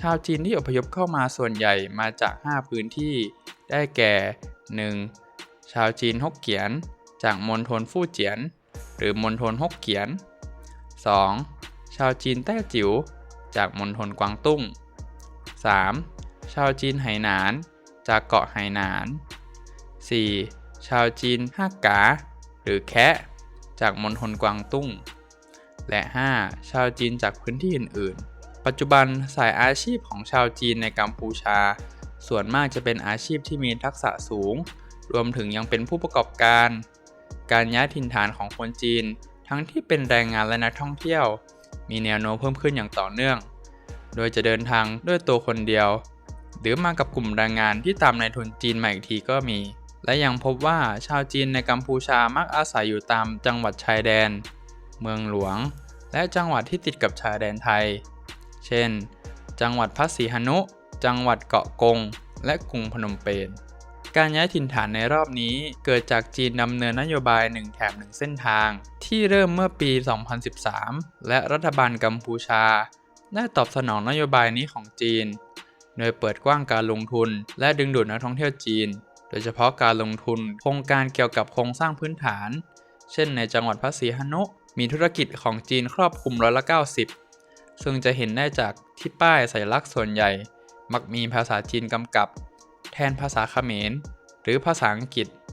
ชาวจีนที่อพยพเข้ามาส่วนใหญ่มาจาก 5 พื้นที่ ได้แก่ 1. ชาวจีนฮกเกี้ยน จากมณฑลฟู่เจียน หรือมณฑลฮกเกี้ยน 2. ชาวจีนแต้จิ๋ว จากมณฑลกวางตุ้ง 3. ชาวจีนไหหนาน จากเกาะไหหนาน 4. ชาวจีนฮักกา หรือแคะจากมณฑลกวางตุ้ง และ 5. ชาวจีนจากพื้นที่อื่นๆ ปัจจุบันสายอาชีพของชาวจีนในกัมพูชา ส่วนมากจะเป็นอาชีพที่มีทักษะสูง รวมถึงยังเป็นผู้ประกอบการ การย้ายถิ่นฐานของคนจีน ทั้งที่เป็นแรงงานและนักท่องเที่ยว มีแนวโน้มเพิ่มขึ้นอย่างต่อเนื่อง โดยจะเดินทางด้วยตัวคนเดียว หรือมากับกลุ่มแรงงานที่ตามนายทุนจีนมาอีกทีก็มี และยังพบว่าชาวจีนในกัมพูชามักอาศัยอยู่ตามจังหวัดชายแดน เมืองหลวง และจังหวัดที่ติดกับชายแดนไทย เช่น จังหวัดพัสีหนุ จังหวัดเกาะกง และกรุงพนมเปญ การย้ายถิ่นฐานในรอบนี้เกิดจากจีนดำเนินนโยบาย 1 แถบ1เส้นทาง ที่เริ่มเมื่อปี 2013 และรัฐบาลกัมพูชา ได้ตอบสนองนโยบายนี้ของจีน โดยเปิดกว้างการลงทุน และดึงดูดนักท่องเที่ยวจีน โดยเฉพาะการลงทุนโครงการเกี่ยวกับโครงสร้างพื้นฐาน เช่น ในจังหวัดพระศรีหนุมีธุรกิจของจีนครอบคลุมร้อยละ90 ซึ่งจะเห็นได้จากที่ป้ายสัญลักษณ์ส่วนใหญ่ มักมีภาษาจีนกำกับ แทนภาษาเขมร หรือภาษาอังกฤษ